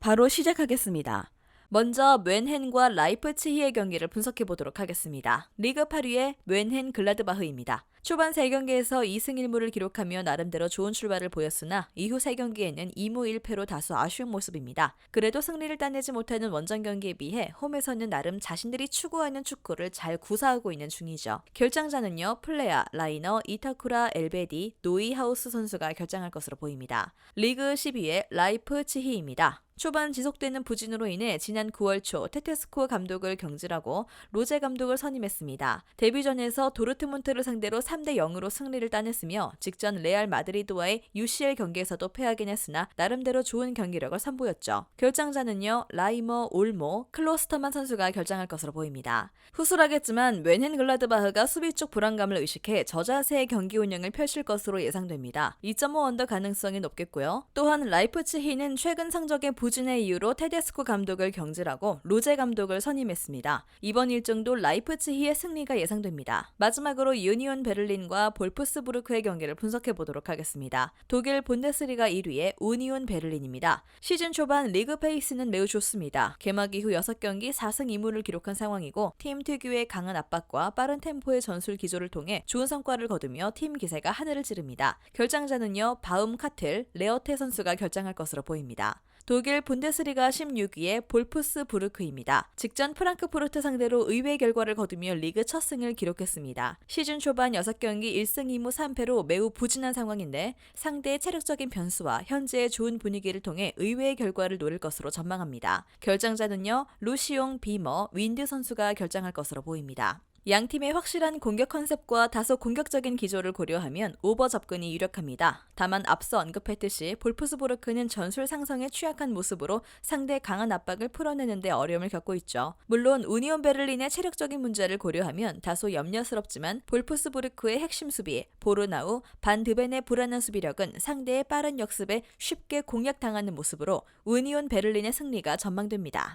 바로 시작하겠습니다. 먼저 멘헨과 라이프치히의 경기를 분석해 보도록 하겠습니다. 리그 8위의 멘헨 글라드바흐입니다. 초반 3경기에서 2승 1무를 기록하며 나름대로 좋은 출발을 보였으나 이후 3경기에는 2무 1패로 다소 아쉬운 모습입니다. 그래도 승리를 따내지 못하는 원정 경기에 비해 홈에서는 나름 자신들이 추구하는 축구를 잘 구사하고 있는 중이죠. 결장자는요. 플레아, 라이너, 이타쿠라, 엘베디, 노이하우스 선수가 결장할 것으로 보입니다. 리그 12의 라이프 치히입니다. 초반 지속되는 부진으로 인해 지난 9월 초 테테스코 감독을 경질하고 로제 감독을 선임했습니다. 데뷔전에서 도르트문트를 상대로 3대 0으로 승리를 따냈으며 직전 레알 마드리드와의 UCL 경기에서도 패하긴 했으나 나름대로 좋은 경기력을 선보였죠. 결장자는요 라이머, 올모, 클로스터만 선수가 결장할 것으로 보입니다. 후술하겠지만 웬헨 글라드바흐가 수비 쪽 불안감을 의식해 저자세의 경기 운영을 펼칠 것으로 예상됩니다. 2.5 언더 가능성이 높겠고요. 또한 라이프치히는 최근 성적의 부진의 이유로 테데스코 감독을 경질하고 로제 감독을 선임했습니다. 이번 일정도 라이프치히의 승리가 예상됩니다. 마지막으로 유니온 베를 린과 볼프스부르크의 경기를 분석해 보도록 하겠습니다. 독일 본데스리가 1위의 우니온 베를린입니다. 시즌 초반 리그 페이스는 매우 좋습니다. 개막 이후 6경기 4승 2무를 기록한 상황이고 팀 특유의 강한 압박과 빠른 템포의 전술 기조를 통해 좋은 성과를 거두며 팀 기세가 하늘을 찌릅니다. 결장자는요 바움 카틀, 레어테 선수가 결장할 것으로 보입니다. 독일 분데스리가 16위의 볼프스 부르크입니다. 직전 프랑크푸르트 상대로 의외의 결과를 거두며 리그 첫 승을 기록했습니다. 시즌 초반 6 경기 1승 2무 3패로 매우 부진한 상황인데 상대의 체력적인 변수와 현재의 좋은 분위기를 통해 의외의 결과를 노릴 것으로 전망합니다. 결장자는요 루시옹 비머 윈드 선수가 결장할 것으로 보입니다. 양 팀의 확실한 공격 컨셉과 다소 공격적인 기조를 고려하면 오버 접근이 유력합니다. 다만 앞서 언급했듯이 볼프스부르크는 전술 상성에 취약한 모습으로 상대 강한 압박을 풀어내는데 어려움을 겪고 있죠. 물론 우니온 베를린의 체력적인 문제를 고려하면 다소 염려스럽지만 볼프스부르크의 핵심 수비 보르나우, 반드벤의 불안한 수비력은 상대의 빠른 역습에 쉽게 공략당하는 모습으로 우니온 베를린의 승리가 전망됩니다.